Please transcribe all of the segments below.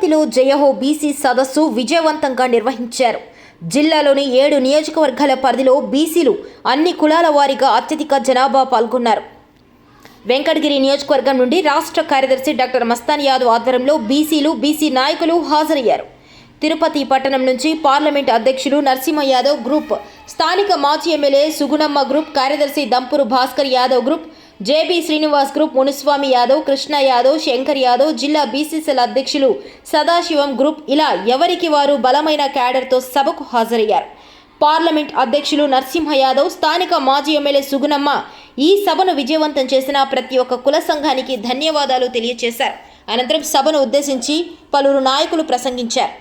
తిరుపతిలో జయహో బీసీ సదస్సు విజయవంతంగా నిర్వహించారు. జిల్లాలోని ఏడు నియోజకవర్గాల పరిధిలో బీసీలు అన్ని కులాల వారీగా అత్యధిక జనాభా పాల్గొన్నారు. వెంకటగిరి నియోజకవర్గం నుండి రాష్ట్ర కార్యదర్శి డాక్టర్ మస్తాన్ యాదవ్ ఆధ్వర్యంలో బీసీలు బీసీ నాయకులు హాజరయ్యారు. తిరుపతి పట్టణం నుంచి పార్లమెంట్ అధ్యక్షులు నరసింహ యాదవ్ గ్రూప్ స్థానిక మాజీ ఎమ్మెల్యే సుగుణమ్మ గ్రూప్ కార్యదర్శి Dampuru Bhaskar Yadav group JB Srinivas group Muniswamy Yadav Krishna Yadav Shankar Yadav జిల్లా బీసీసీల అధ్యక్షులు సదాశివం గ్రూప్ ఇలా ఎవరికి వారు బలమైన క్యాడర్తో సభకు హాజరయ్యారు పార్లమెంట్ అధ్యక్షులు నరసింహ యాదవ్ స్థానిక మాజీ ఎమ్మెల్యే సుగుణమ్మ ఈ సభను విజయవంతం చేసిన ప్రతి ఒక్క కుల సంఘానికి ధన్యవాదాలు తెలియజేశారు అనంతరం సభను ఉద్దేశించి పలువురు నాయకులు ప్రసంగించారు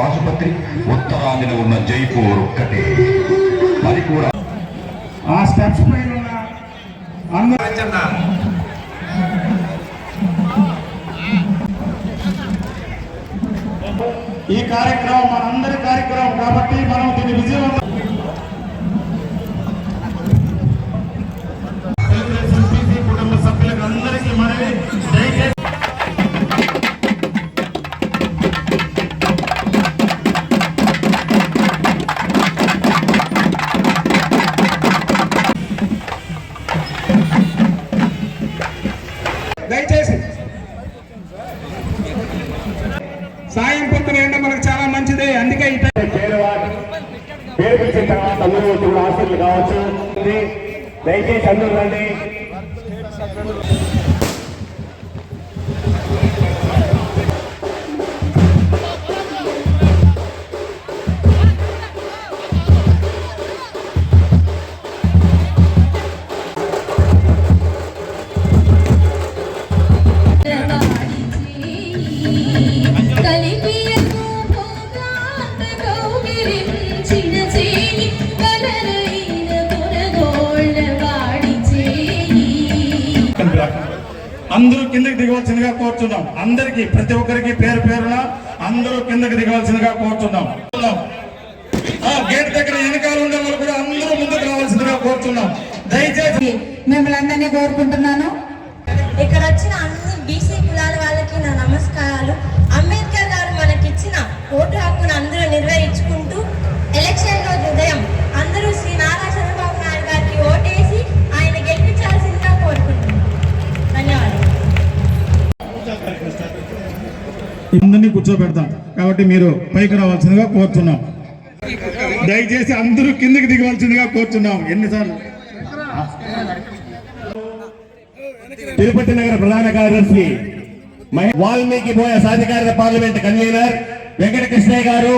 ఆసుపత్రి ఉత్తరాదిన ఉన్న జైపూర్ ఒక్కటే. అది కూడా ఆ స్టెప్స్ పైన ఈ కార్యక్రమం మనందరి కార్యక్రమం కాబట్టి మనం దీన్ని విజయవంతం దయచేసి అందరూ రండి. అందరూ కిందకి దిగవలసిందిగా కోరుతున్నాం అందరికి ప్రతి ఒక్కరికి పేరు పేరున అందరూ కిందకి దిగవలసిందిగా కోరుతున్నాం ఆ గేట్ దగ్గర వెనకాల ఉండే వాళ్ళు కూడా అందరూ ముందుకు రావాల్సిందిగా కోరుతున్నాం దయచేసి మిమ్మల్ని అందరినీ కోరుకుంటున్నాను. ఇక్కడ వచ్చిన అన్ని బీసీ కులాల వాళ్ళకి నా నమస్కారాలు. అంబేద్కర్ గారు మనకిచ్చిన ఓటు హక్కును అందరూ నిర్వహించుకుంటూ అందరినీ కూర్చోబెడతాం. కాబట్టి మీరు పైకి రావాల్సిందిగా కోరుతున్నాం. దయచేసి అందరూ కిందకి దిగవలసిందిగా కోరుతున్నాం. ఎన్నిసార్లు? తిరుపతి నగర ప్రధాన కార్యదర్శి వాల్మీకి పోయే సాధికార పార్లమెంట్ కన్వీనర్ వెంకటకృష్ణయ్య గారు.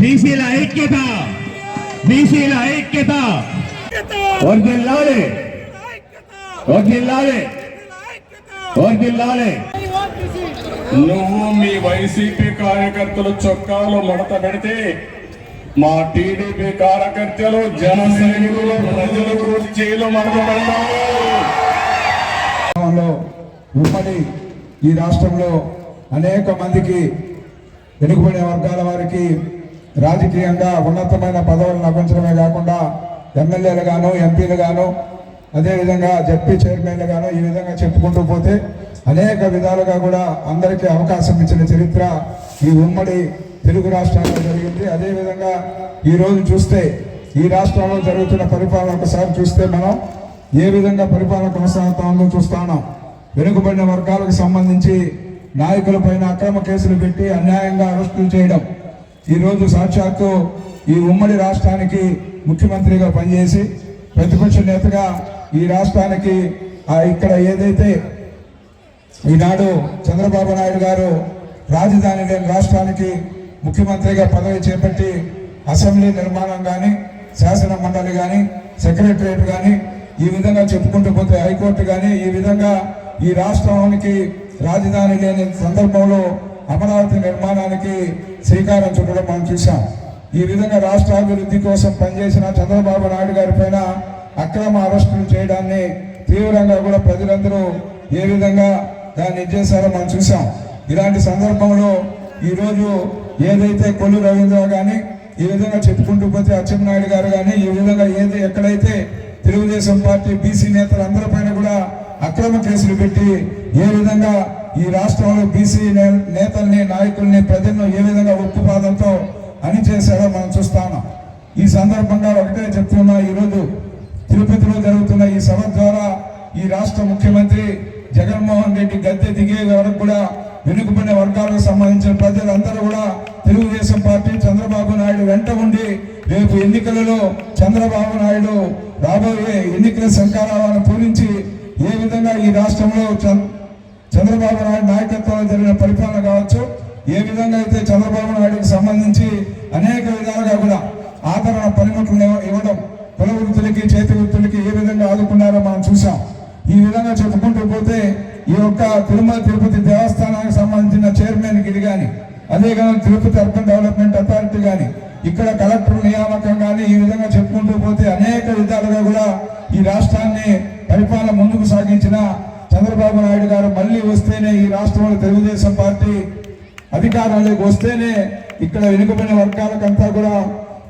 బీసీల ఐక్యత బీసీల ఐక్యత. వర్దిల్లాలి వర్దిల్లాలి వర్దిల్లాలి నువ్వు మీ వైసీపీ కార్యకర్తలు చొక్కాలు మడత పెడితే మా టీడీపీ కార్యకర్తలు జన సైనికులు ప్రజలు కుర్చీలు మడత పెడతారు ఉమ్మడి ఈ రాష్ట్రంలో అనేక మందికి వెనుకబడిన వర్గాల వారికి రాజకీయంగా ఉన్నతమైన పదవులు లభించడమే కాకుండా ఎమ్మెల్యేలు గాను ఎంపీలు గాను అదేవిధంగా జడ్పీ చైర్మన్లు గాను ఈ విధంగా చెప్పుకుంటూ పోతే అనేక విధాలుగా కూడా అందరికీ అవకాశం ఇచ్చిన చరిత్ర ఈ ఉమ్మడి తెలుగు రాష్ట్రాల్లో జరిగింది. అదేవిధంగా ఈరోజు చూస్తే ఈ రాష్ట్రంలో జరుగుతున్న పరిపాలన ఒకసారి చూస్తే మనం ఏ విధంగా పరిపాలన కొనసాగుతా ఉందో చూస్తా ఉన్నాం. వెనుకబడిన వర్గాలకు సంబంధించి నాయకులపైన అక్రమ కేసులు పెట్టి అన్యాయంగా అరెస్టులు చేయడం ఈరోజు సాక్షాత్తు ఈ ఉమ్మడి రాష్ట్రానికి ముఖ్యమంత్రిగా పనిచేసి ప్రతిపక్ష నేతగా ఈ రాష్ట్రానికి ఇక్కడ ఏదైతే ఈనాడు చంద్రబాబు నాయుడు గారు రాజధాని లేని రాష్ట్రానికి ముఖ్యమంత్రిగా పదవి చేపట్టి అసెంబ్లీ నిర్మాణం కానీ శాసన మండలి కానీ సెక్రటరియట్ కానీ ఈ విధంగా చెప్పుకుంటూ పోతే హైకోర్టు కానీ ఈ విధంగా ఈ రాష్ట్రానికి రాజధాని లేని సందర్భంలో అమరావతి నిర్మాణానికి శ్రీకారం చుట్టడం మనం చూసాం ఈ విధంగా రాష్ట్ర అభివృద్ధి కోసం పనిచేసిన చంద్రబాబు నాయుడు గారి పైన అక్రమ అరెస్టులు చేయడాన్ని తీవ్రంగా కూడా ప్రజలందరూ ఏ విధంగా దాన్ని ఇచ్చేసారో మనం చూసాం ఇలాంటి సందర్భంలో ఈరోజు ఏదైతే కొల్లు రవీంద్ర కానీ ఈ విధంగా చెప్పుకుంటూ పోతే అచ్చెన్నాయుడు గారు కానీ ఈ విధంగా ఏది ఎక్కడైతే తెలుగుదేశం పార్టీ బీసీ నేతలు అందరిపైన కూడా అక్రమ కేసులు పెట్టి ఏ విధంగా ఈ రాష్ట్రంలో బీసీ నేతల్ని నాయకుల్ని ప్రజలను ఏ విధంగా ఉక్కుపాదంతో అణిచేశారో మనం చూస్తాము ఈ సందర్భంగా ఒకటే చెప్తున్నా ఈరోజు తిరుపతిలో జరుగుతున్న ఈ సభ ద్వారా ఈ రాష్ట్ర ముఖ్యమంత్రి జగన్మోహన్ రెడ్డి గద్దె దిగే వరకు కూడా వెనుకబడిన వర్గాలకు సంబంధించిన ప్రజలందరూ కూడా తెలుగుదేశం పార్టీ చంద్రబాబు నాయుడు వెంట ఉండి రేపు ఎన్నికలలో చంద్రబాబు నాయుడు రాబోయే ఎన్నికల సంకారాలను పూరించి ఏ విధంగా ఈ రాష్ట్రంలో చంద్ర చంద్రబాబు నాయుడు నాయకత్వంలో జరిగిన పరిపాలన కావచ్చు ఏ విధంగా అయితే చంద్రబాబు నాయుడుకి సంబంధించి అనేక విధాలుగా కూడా ఆదరణ పనిముట్లు ఇవ్వడం కుల వృత్తులకి చేతి వృత్తులకి ఏ విధంగా ఆదుకున్నారో మనం చూసాం ఈ విధంగా చెప్పుకుంటూ పోతే ఈ యొక్క తిరుమల తిరుపతి దేవస్థానానికి సంబంధించిన చైర్మన్ గిరి కానీ అదే తిరుపతి అర్బన్ డెవలప్మెంట్ అథారిటీ కానీ ఇక్కడ కలెక్టర్ నియామకం కానీ ఈ విధంగా చెప్పుకుంటూ పోతే అనేక విధాలుగా కూడా ఈ రాష్ట్రాన్ని పరిపాలన ముందుకు సాగించిన చంద్రబాబు నాయుడు గారు మళ్ళీ వస్తేనే ఈ రాష్ట్రంలో తెలుగుదేశం పార్టీ అధికారంలోకి వస్తేనే ఇక్కడ వెనుకబడిన వర్గాలకంతా కూడా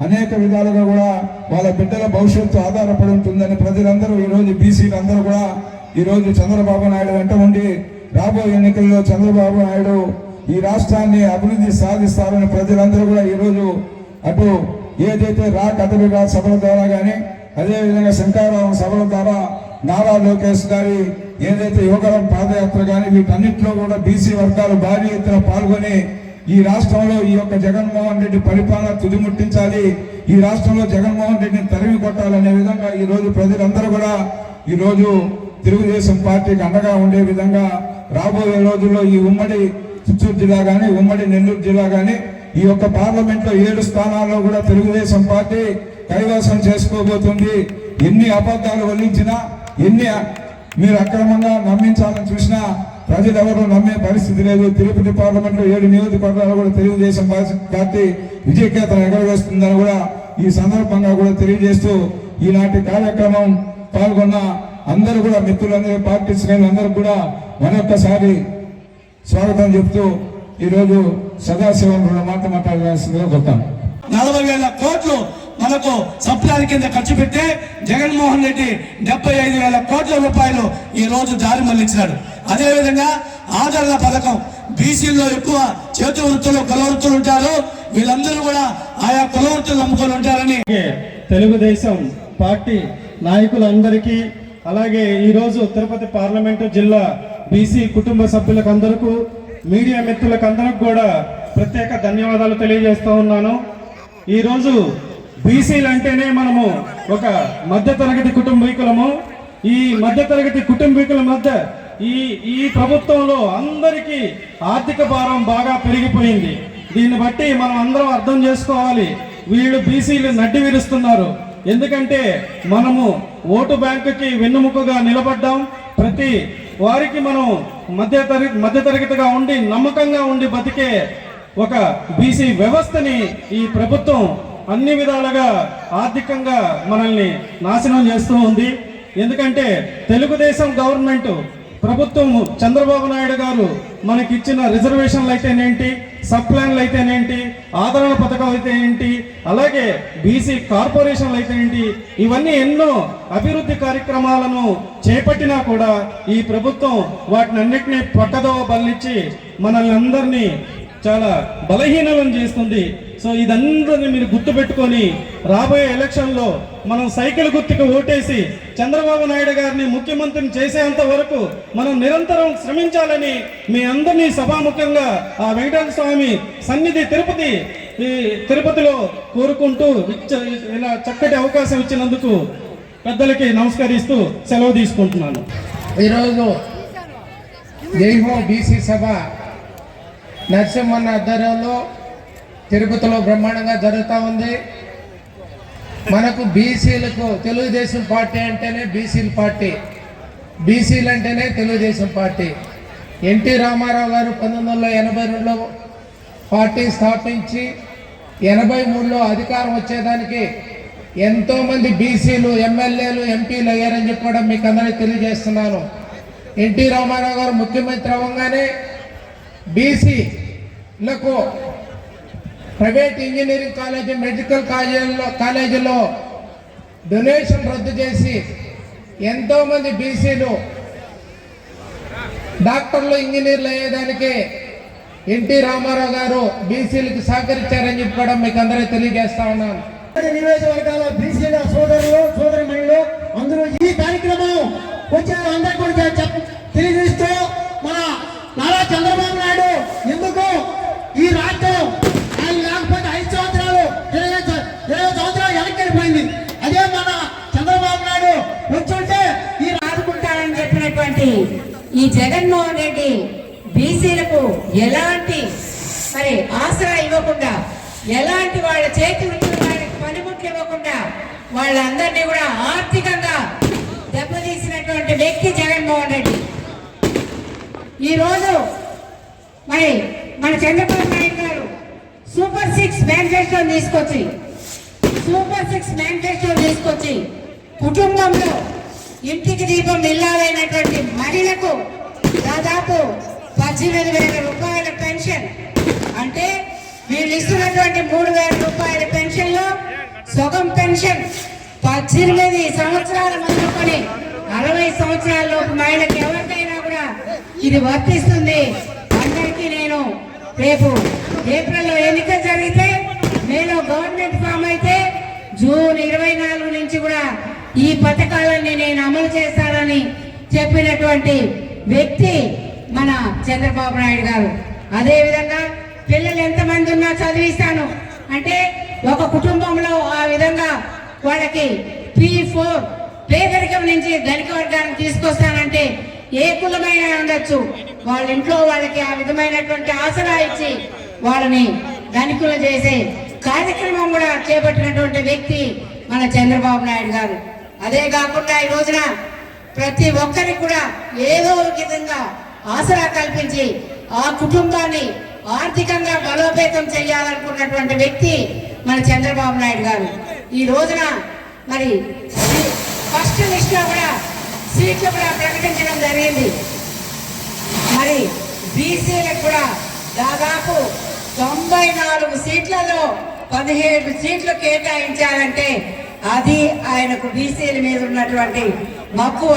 అనేక విధాలుగా కూడా వాళ్ళ బిడ్డల భవిష్యత్తు ఆధారపడి ఉంటుందని ప్రజలందరూ ఈరోజు బీసీలు అందరూ కూడా ఈరోజు చంద్రబాబు నాయుడు వెంట ఉండి రాబోయే ఎన్నికల్లో చంద్రబాబు నాయుడు ఈ రాష్ట్రాన్ని అభివృద్ధి సాధిస్తారని ప్రజలందరూ కూడా ఈరోజు అటు ఏదైతే రా కథలుగా సభల ద్వారా కానీ అదేవిధంగా శంకారావం సభల ద్వారా నారా లోకేష్ గారి ఏదైతే యువకరం పాదయాత్ర కానీ వీటన్నిటిలో కూడా బీసీ వర్గాలు భారీ ఎత్తున పాల్గొని ఈ రాష్ట్రంలో ఈ యొక్క జగన్మోహన్ రెడ్డి పరిపాలన తుదిముట్టించాలి. ఈ రాష్ట్రంలో జగన్మోహన్ రెడ్డిని తరిమి కొట్టాలనే విధంగా ఈరోజు ప్రజలందరూ కూడా ఈ రోజు తెలుగుదేశం పార్టీకి అండగా ఉండే విధంగా రాబోయే రోజుల్లో ఈ ఉమ్మడి చిత్తూరు జిల్లా కానీ ఉమ్మడి నెల్లూరు జిల్లా కానీ ఈ యొక్క పార్లమెంట్లో ఏడు స్థానాల్లో కూడా తెలుగుదేశం పార్టీ కైవసం చేసుకోబోతుంది. ఎన్ని అబద్ధాలు వల్లించినా ఎన్ని మీరు అక్రమంగా నమ్మించాలని చూసినా ప్రజలు ఎవరు నమ్మే పరిస్థితి లేదు. తిరుపతి పార్లమెంట్లో ఏడు నియోజకవర్గాలు కూడా తెలుగుదేశం పార్టీ విజయకేతనం ఎగరవేస్తుందని కూడా ఈ సందర్భంగా కూడా తెలియజేస్తూ ఈనాటి కార్యక్రమం పాల్గొన్న అందరూ కూడా మిత్రులందరూ పార్టీ శ్రేణులందరూ కూడా మరొక్కసారి స్వాగతం చెప్తూ ఈరోజు సదాశివం రెండు మాటలు మాట్లాడాల్సిందిగా కొత్తాను నలభై వేల కోట్లు మనకు సప్లాన్ కింద ఖర్చు పెట్టి జగన్మోహన్ రెడ్డి డెబ్బై ఐదు వేల కోట్ల రూపాయలు ఈ రోజు దారి మళ్ళించినాడు. అదేవిధంగా ఆదరణ పథకం బీసీల్లో ఎక్కువ చేతి వృత్తులు కులవృత్తులు ఉంటారు. వీళ్ళందరూ కూడా ఆయా కులవృత్తులు అమ్ముకొని నమ్ముకొని ఉంటారని. తెలుగుదేశం పార్టీ నాయకులందరికీ అలాగే ఈరోజు తిరుపతి పార్లమెంటు జిల్లా బీసీ కుటుంబ సభ్యులకు అందరికీ మీడియా మిత్రులకు అందరికి కూడా ప్రత్యేక ధన్యవాదాలు తెలియజేస్తూ ఉన్నాను. ఈరోజు బీసీలు అంటేనే మనము ఒక మధ్యతరగతి కుటుంబీకులము. ఈ మధ్యతరగతి కుటుంబీకుల మధ్య ఈ ఈ ప్రభుత్వంలో అందరికీ ఆర్థిక భారం బాగా పెరిగిపోయింది. దీన్ని బట్టి మనం అందరం అర్థం చేసుకోవాలి. వీళ్ళు బీసీలు నడ్డి విరుస్తున్నారు. ఎందుకంటే మనము ఓటు బ్యాంకుకి వెన్నుముకగా నిలబడ్డాం. ప్రతి వారికి మనం మధ్య తరగతి మధ్య తరగతిగా ఉండి నమ్మకంగా ఉండి బతికే ఒక బీసీ వ్యవస్థని ఈ ప్రభుత్వం అన్ని విధాలుగా ఆర్థికంగా మనల్ని నాశనం చేస్తూ ఉంది. ఎందుకంటే తెలుగుదేశం గవర్నమెంట్ ప్రభుత్వం చంద్రబాబు నాయుడు గారు మనకి ఇచ్చిన రిజర్వేషన్లు అయితేనేంటి సబ్ ప్లాన్లు అయితేనేంటి ఆదరణ పథకాలు అయితే ఏంటి? అలాగే బీసీ కార్పొరేషన్లు అయితే ఏంటి? ఇవన్నీ ఎన్నో అభివృద్ధి కార్యక్రమాలను చేపట్టినా కూడా ఈ ప్రభుత్వం వాటిని అన్నిటినీ పక్కదోవ బలిచ్చి మనల్ని అందరినీ చాలా బలహీనలను చేస్తుంది. సో ఇదంతా మీరు గుర్తుపెట్టుకొని రాబోయే ఎలక్షన్లో మనం సైకిల్ గుర్తుకు ఓటేసి చంద్రబాబు నాయుడు గారిని ముఖ్యమంత్రిని చేసేంత వరకు మనం నిరంతరం శ్రమించాలని మీ అందరినీ సభాముఖంగా ఆ వెంకటేశ్వర స్వామి సన్నిధి తిరుపతి ఈ తిరుపతిలో కోరుకుంటూ ఇలా చక్కటి అవకాశం ఇచ్చినందుకు పెద్దలకి నమస్కరిస్తూ సెలవు తీసుకుంటున్నాను. ఈరోజు జైహో బీసీ సభ నరసింహన్న ఆధ్వర్యంలో తిరుపతిలో బ్రహ్మాండంగా జరుగుతూ ఉంది. మనకు బీసీలకు తెలుగుదేశం పార్టీ అంటేనే బీసీల పార్టీ. బీసీలు అంటేనే తెలుగుదేశం పార్టీ. ఎన్టీ రామారావు గారు పంతొమ్మిది వందల ఎనభై రెండులో పార్టీ స్థాపించి ఎనభై మూడులో అధికారం వచ్చేదానికి ఎంతోమంది బీసీలు ఎమ్మెల్యేలు ఎంపీలు అయ్యారని చెప్పి కూడా మీకు అందరికీ తెలియజేస్తున్నాను. ఎన్టీ రామారావు గారు ముఖ్యమంత్రి అవ్వగానే బీసీలకు ప్రైవేట్ ఇంజనీరింగ్ కాలేజీ మెడికల్ కాలేజీల్లో కాలేజీలో డొనేషన్ రద్దు చేసి ఎంతోమంది బీసీలు డాక్టర్లు ఇంజనీర్లు అయ్యేదానికి ఎన్టీ రామారావు గారు బీసీలకు సహకరించారని చెప్పడం మీకు అందరికీ తెలియజేస్తా ఉన్నాను. నియోజకవర్గాల బీసీల సోదరులు సోదరిమణులు అందరూ ఈ కార్యక్రమం వచ్చిన అందరికీ కూడా తెలియజేస్తూ మన నారా చంద్రబాబు నాయుడు ఎందుకు ఈ రాష్ట్రం ఆయన లేకపోతే ఐదు సంవత్సరాలు ఇరవై స- ఇరవై సంవత్సరాలు వెనక్కి వెళ్ళిపోయింది అదే మన చంద్రబాబు నాయుడు వచ్చుంటే ఈ ఆదుకుంటానని చెప్పినటువంటి ఈ జగన్మోహన్ రెడ్డి బీసీలకు ఎలాంటి మరి ఆసరా ఇవ్వకుండా ఎలాంటి వాళ్ళ చేతి వృత్తులు పనిముట్లు ఇవ్వకుండా వాళ్ళందరినీ కూడా ఆర్థికంగా దెబ్బతీసినటువంటి వ్యక్తి జగన్మోహన్ రెడ్డి. ఈ రోజు మరి మన Chandrababu Naidu garu super six manifesto తీసుకొచ్చి సూపర్ సిక్స్ మేనిఫెస్టో తీసుకొచ్చి కుటుంబంలో ఇంటికి దీపం ఇల్లాలైనటువంటి మహిళకు దాదాపు పద్దెనిమిది వేల రూపాయల పెన్షన్. అంటే వీళ్ళు ఇస్తున్నటువంటి మూడు వేల రూపాయల పెన్షన్లో సగం పెన్షన్ పద్దెనిమిది సంవత్సరాల మొదలుకొని అరవై సంవత్సరాలలోపు మహిళకి ఎవరికైనా కూడా ఇది వర్తిస్తుంది. అందరికీ నేను రేపు ఏప్రిల్లో ఎన్నిక జరిగితే మేలో గవర్నమెంట్ ఫామ్ అయితే జూన్ ఇరవై నాలుగు నుంచి కూడా ఈ పథకాలన్నీ నేను అమలు చేస్తానని చెప్పినటువంటి వ్యక్తి మన చంద్రబాబు నాయుడు గారు. అదేవిధంగా పిల్లలు ఎంతమంది ఉన్నా చదివిస్తాను. అంటే ఒక కుటుంబంలో ఆ విధంగా వాళ్ళకి త్రీ ఫోర్ పేదరికం నుంచి ధనిక వర్గాన్ని తీసుకొస్తానంటే ఏ కులమైన ఉండొచ్చు. వాళ్ళ ఇంట్లో వాళ్ళకి ఆ విధమైనటువంటి ఆసరా ఇచ్చి వాళ్ళని ధనికులు చేసే కార్యక్రమం కూడా చేపట్టినటువంటి వ్యక్తి మన చంద్రబాబు నాయుడు గారు. అదే కాకుండా ఈ రోజున ప్రతి ఒక్కరికి కూడా ఏదో ఒక విధంగా ఆసరా కల్పించి ఆ కుటుంబాన్ని ఆర్థికంగా బలోపేతం చేయాలనుకున్నటువంటి వ్యక్తి మన చంద్రబాబు నాయుడు గారు. ఈ రోజున మరి ఫస్ట్ లిస్ట్లో కూడా సీట్లు కూడా ప్రకటించడం జరిగింది. మరి బీసీలకు కూడా దాదాపు తొంభై నాలుగు సీట్లలో పదిహేడు సీట్లు కేటాయించాలంటే అది ఆయనకు బీసీల మీద ఉన్నటువంటి మక్కువ.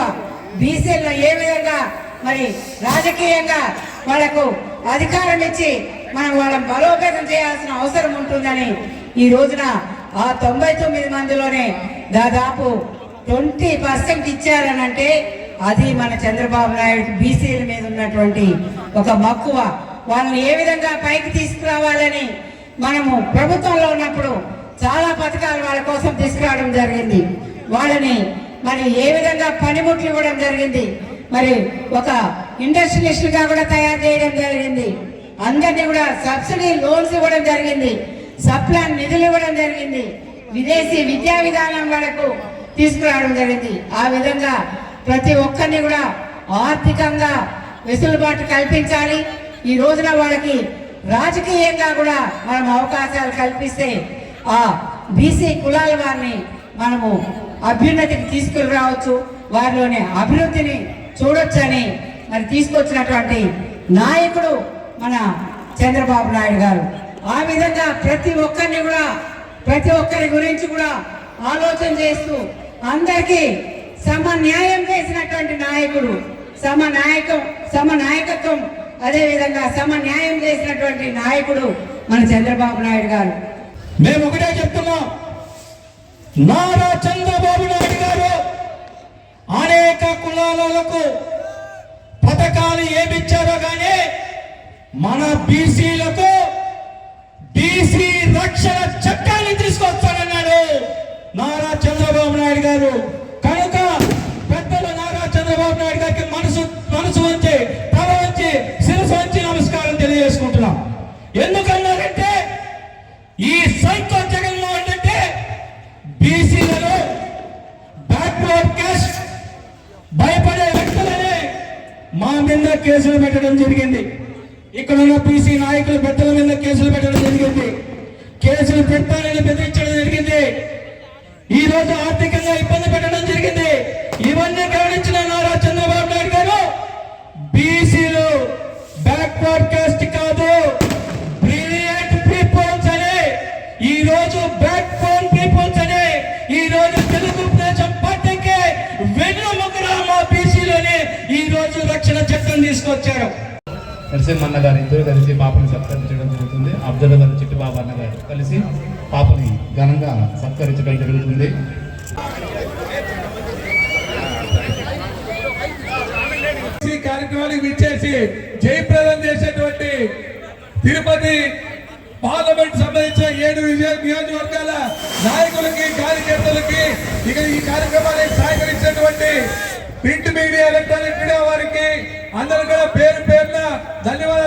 బీసీలను ఏ విధంగా మరి రాజకీయంగా వాళ్ళకు అధికారం ఇచ్చి మనం వాళ్ళని బలోపేతం చేయాల్సిన అవసరం ఉంటుందని ఈ రోజున ఆ తొంభై తొమ్మిది మందిలోనే దాదాపు ట్వంటీ పర్సెంట్ ఇచ్చారనంటే అది మన చంద్రబాబు నాయుడు బీసీల మీద ఉన్నటువంటి ఒక మక్కువ. వాళ్ళని ఏ విధంగా పైకి తీసుకురావాలని మనము ప్రభుత్వంలో ఉన్నప్పుడు చాలా పథకాలు వాళ్ళ కోసం తీసుకురావడం జరిగింది. వాళ్ళని మరి ఏ విధంగా పనిముట్లు ఇవ్వడం జరిగింది? మరి ఒక ఇండస్ట్రియలిస్ట్గా కూడా తయారు చేయడం జరిగింది. అందరినీ కూడా సబ్సిడీ లోన్స్ ఇవ్వడం జరిగింది. సప్లాన్ నిధులు ఇవ్వడం జరిగింది. విదేశీ విద్యా విధానం వాళ్ళకు తీసుకురావడం జరిగింది. ఆ విధంగా ప్రతి ఒక్కరిని కూడా ఆర్థికంగా వెసులుబాటు కల్పించాలి. ఈ రోజున వాళ్ళకి రాజకీయంగా కూడా మనం అవకాశాలు కల్పిస్తే ఆ బీసీ కులాల వారిని మనము అభ్యున్నతికి తీసుకురావచ్చు వారిలోని అభివృద్ధిని చూడొచ్చని మరి తీసుకొచ్చినటువంటి నాయకుడు మన చంద్రబాబు నాయుడు గారు. ఆ విధంగా ప్రతి ఒక్కరిని కూడా ప్రతి ఒక్కరి గురించి కూడా ఆలోచన చేస్తూ అందరికీ సమ న్యాయం చేసినటువంటి నాయకుడు సమ నాయకం సమ నాయకత్వం అదేవిధంగా సమ న్యాయం చేసినటువంటి నాయకుడు మన చంద్రబాబు నాయుడు గారు. మేము ఒకటే చెప్తున్నాం. నారా చంద్రబాబు నాయుడు గారు అనేక కులాలకు పథకాలు ఏమిచ్చారో కానీ మన బీసీలకు బీసీ రక్షణ చట్టాన్ని తీసుకొస్తానన్నాడు నారా చంద్రబాబు నాయుడు గారు. కనుక పెద్దలు నారా చంద్రబాబు నాయుడు గారికి మనసు మనసు వంచి తల వంచి శిరసు వంచి నమస్కారం తెలియజేసుకుంటున్నాం. ఎందుకంటే ఈ సైకో జగన్మోహన్ రెడ్డి బీసీలలో బ్యాక్వర్డ్ క్యాస్ట్ భయపడే వ్యక్తులనే మా మీద కేసులు పెట్టడం జరిగింది. ఇక్కడ ఉన్న బీసీ నాయకుల పెద్దల మీద కేసులు పెట్టడం జరిగింది. కేసులు పెట్టాలని బెదిరించడం జరిగింది. ఈ రోజు ఆర్థికంగా ఇబ్బంది పెట్టడం జరిగింది. ఇవన్నీ గమనించిన నారా చంద్రబాబు నాయుడు గారు బీసీలు బ్యాక్వర్డ్ కాస్ట్ రక్షణ చట్టం తీసుకొచ్చారు. నరసింహన్న గారు ఇద్దరు కలిసి పాపని సత్కరించడం జరుగుతుంది. అబ్దుల్ గారు చిట్టుబాబు అన్న గారు కలిసి పాపని ఘనంగా సత్కరించడం జరుగుతుంది కార్యక్రమానికి విచ్చేసి జయప్రదం చేసేటువంటి తిరుపతి పార్లమెంట్ సంబంధించిన ఏడు విజయ నియోజకవర్గాల నాయకులకి కార్యకర్తలకి ఇక ఈ కార్యక్రమానికి సహకరించినటువంటి ప్రింట్ మీడియా ఎలక్ట్రానిక్ మీడియా వారికి అందరు కూడా పేరు పేరున ధన్యవాదాలు.